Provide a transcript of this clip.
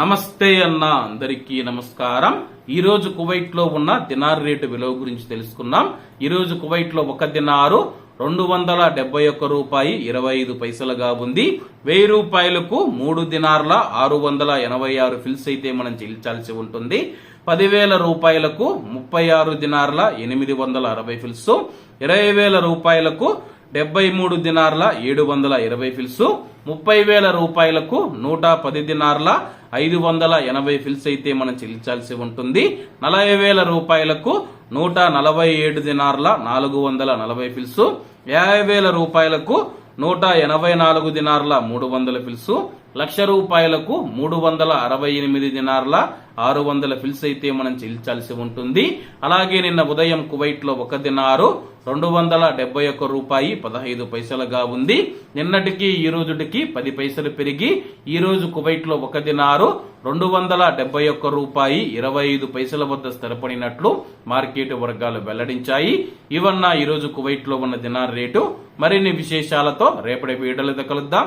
నమస్తే అన్న అందరికీ నమస్కారం. ఈ రోజు కువైట్లో ఉన్న దినార్ రేటు విలువ గురించి తెలుసుకున్నాం ఈ రోజు కువైట్లో ఒక దినారు రెండు వందల డెబ్బై ఒక్క రూపాయి ఇరవై ఐదు పైసలుగా ఉంది. వెయ్యి రూపాయలకు మూడు దినార్ల ఆరు వందల ఎనభై ఆరు ఫిల్స్ అయితే మనం చెల్లించాల్సి ఉంటుంది. పదివేల రూపాయలకు ముప్పై ఆరు దినార్ల ఎనిమిది వందల అరవై ఫిల్స్. ఇరవై వేల రూపాయలకు డెబ్బై మూడు దినార్ల ఏడు వందల ఇరవై ఫిల్స్ ముప్పై వేల రూపాయలకు నూట పది దినార్ల ఐదు వందల ఎనభై ఫిల్స్ అయితే మనం చెల్లించాల్సి ఉంటుంది. నలభై వేల రూపాయలకు నూట నలభై ఏడు దినార్ల నాలుగు వందల నలభై ఫిల్స్ యాభై వేల రూపాయలకు నూట ఎనభై నాలుగు దినార్ల మూడు వందల ఫిల్సు లక్ష రూపాయలకు మూడు వందల అరవై ఎనిమిది దినార్ల ఆరు వందల ఫిల్స్ అయితే మనం చెల్లించాల్సి ఉంటుంది. అలాగే నిన్న ఉదయం కువైట్లో ఒక దినారు రెండు వందల డెబ్బై ఒక్క రూపాయి పదహైదు పైసలుగా ఉంది. నిన్నటికి ఈ రోజుటికి పది పైసలు పెరిగి ఈ రోజు కువైట్లో ఒక దినారు రెండు వందల డెబ్బై ఒక్క రూపాయి ఇరవై ఐదు పైసల వద్ద స్థిరపడినట్లు మార్కెట్ వర్గాలు వెల్లడించాయి. ఇవన్న ఈ రోజు కువైట్లో ఉన్న దినార్ రేటు. మరిన్ని విశేషాలతో రేపటి వీడియోలతో కలుద్దాం.